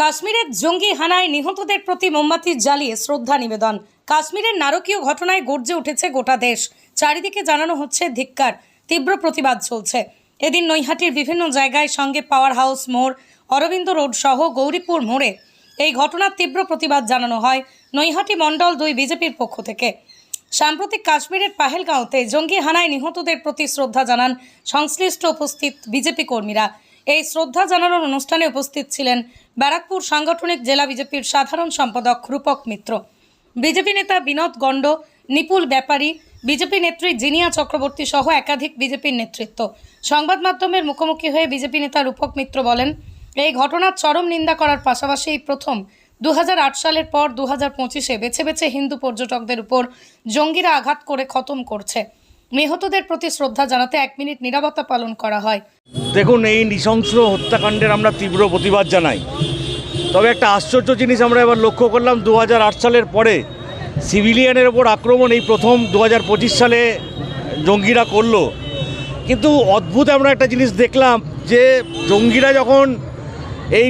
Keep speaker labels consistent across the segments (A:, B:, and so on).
A: কাশ্মীরের জঙ্গি হানায় নিহতদের প্রতি মোমবাতি জ্বালিয়ে শ্রদ্ধা নিবেদন। কাশ্মীরের নারকীয় ঘটনায় গর্জে উঠেছে গোটা দেশ। চারিদিকে জানানো হচ্ছে ধিক্কার, তীব্র প্রতিবাদ চলছে। এদিন নৈহাটির বিভিন্ন জায়গায় সঙ্গে পাওয়ার হাউস, মোড়, অরবিন্দ রোড সহ গৌরীপুর মোড়ে এই ঘটনার তীব্র প্রতিবাদ জানানো হয় নৈহাটি মণ্ডল দুই বিজেপির পক্ষ থেকে। সাম্প্রতিক কাশ্মীরের পাহেলগাঁওতে জঙ্গি হানায় নিহতদের প্রতি শ্রদ্ধা জানান সংশ্লিষ্ট উপস্থিত বিজেপি কর্মীরা। এই শ্রদ্ধা জানানোর অনুষ্ঠানে উপস্থিত ছিলেন ব্যারাকপুর সাংগঠনিক জেলা বিজেপির সাধারণ সম্পাদক রূপক মিত্র। বিজেপি নেতা বিনোদ গণ্ড নিপুল ব্যাপারী, বিজেপি নেত্রী জিনিয়া চক্রবর্তী সহ একাধিক বিজেপির নেতৃত্ব। সংবাদ মাধ্যমের মুখোমুখি হয়ে বিজেপি নেতা রূপক মিত্র বলেন, এই ঘটনার চরম নিন্দা করার পাশাপাশি এই প্রথম দু হাজার আট সালের পর দু হাজার পঁচিশে বেছে বেছে হিন্দু পর্যটকদের উপর জঙ্গিরা আঘাত করে খতম করছে। নিহতদের প্রতি শ্রদ্ধা জানাতে এক মিনিট নিরাপত্তা পালন করা হয়।
B: দেখুন, এই নৃশংস হত্যাকাণ্ডের আমরা তীব্র প্রতিবাদ জানাই। তবে একটা আশ্চর্য জিনিস আমরা এবার লক্ষ্য করলাম দু হাজার আট সালের পরে সিভিলিয়ানের ওপর আক্রমণ, এই প্রথম দু হাজার পঁচিশ সালে জঙ্গিরা করল। কিন্তু অদ্ভুত আমরা একটা জিনিস দেখলাম যে জঙ্গিরা যখন এই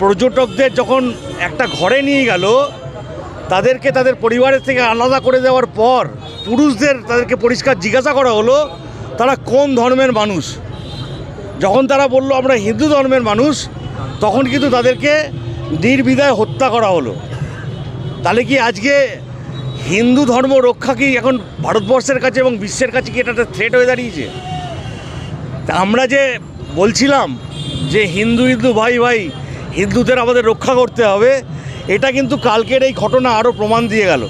B: পর্যটকদের যখন একটা ঘরে নিয়ে গেল, তাদেরকে তাদের পরিবারের থেকে আলাদা করে দেওয়ার পর পুরুষদের তাদেরকে পরিষ্কার জিজ্ঞাসা করা হলো, তারা কোন ধর্মের মানুষ। যখন তারা বলল আমরা হিন্দু ধর্মের মানুষ, তখন কিন্তু তাদেরকে নির্বিধায় হত্যা করা হলো। তাহলে কি আজকে হিন্দু ধর্ম রক্ষা কি এখন ভারতবর্ষের কাছে এবং বিশ্বের কাছে কি এটা একটা থ্রেট হয়ে দাঁড়িয়েছে? তা আমরা যে বলছিলাম যে হিন্দু হিন্দু ভাই ভাই, হিন্দুদের আমাদের রক্ষা করতে হবে, এটা কিন্তু কালকের এই ঘটনা আরও প্রমাণ দিয়ে গেল।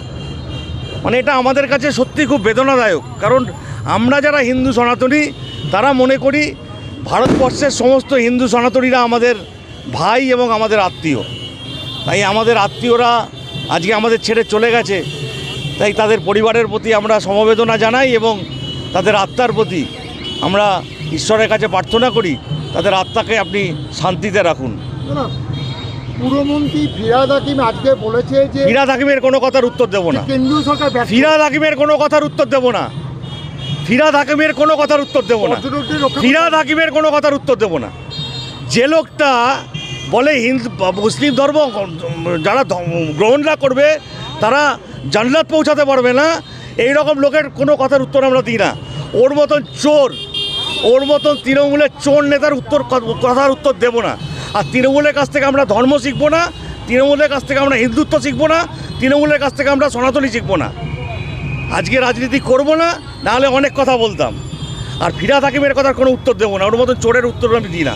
B: মানে এটা আমাদের কাছে সত্যি খুব বেদনাদায়ক। কারণ আমরা যারা হিন্দু সনাতনী, তারা মনে করি ভারতবর্ষের সমস্ত হিন্দু সনাতনীরা আমাদের ভাই এবং আমাদের আত্মীয়। তাই আমাদের আত্মীয়রা আজকে আমাদের ছেড়ে চলে গেছে। তাই তাদের পরিবারের প্রতি আমরা সমবেদনা জানাই এবং তাদের আত্মার প্রতি আমরা ঈশ্বরের কাছে প্রার্থনা করি, তাদের আত্মাকে আপনি শান্তিতে রাখুন।
C: পুরমন্ত্রী ফিরাদ হাকিম আজকে বলেছে যে
B: ফিরাদ হাকিমের কোনো কথার উত্তর দেবো না।
C: কেন্দ্রীয় সরকার
B: ফিরাদ হাকিমের কোনো কথার উত্তর দেবো না। ফিরাদ হাকিমের কোনো কথার উত্তর দেবো না। ফিরাদ হাকিমের কোনো কথার উত্তর দেবো না। যে লোকটা বলে হিন্দু মুসলিম ধর্ম যারা ধ- গ্রহণ না করবে তারা জান্নাত পৌঁছাতে পারবে না। এই রকম লোকের কোনো কথার উত্তর আমরা দিই না। ওর মতন চোর ওর মতন তৃণমূলের চোর নেতার উত্তর কথার উত্তর দেবো না। আর তৃণমূলের কাছ থেকে আমরা ধর্ম শিখব না, তৃণমূলের কাছ থেকে আমরা হিন্দুত্ব শিখব না, তৃণমূলের কাছ থেকে আমরা সনাতনী শিখব না। আজকে রাজনীতি করব না, নাহলে অনেক কথা বলতাম। আর ফিরা থাকিমের কথার কোনো উত্তর দেবো না, ওর মতন চোরের উত্তর আমি দিই
C: না।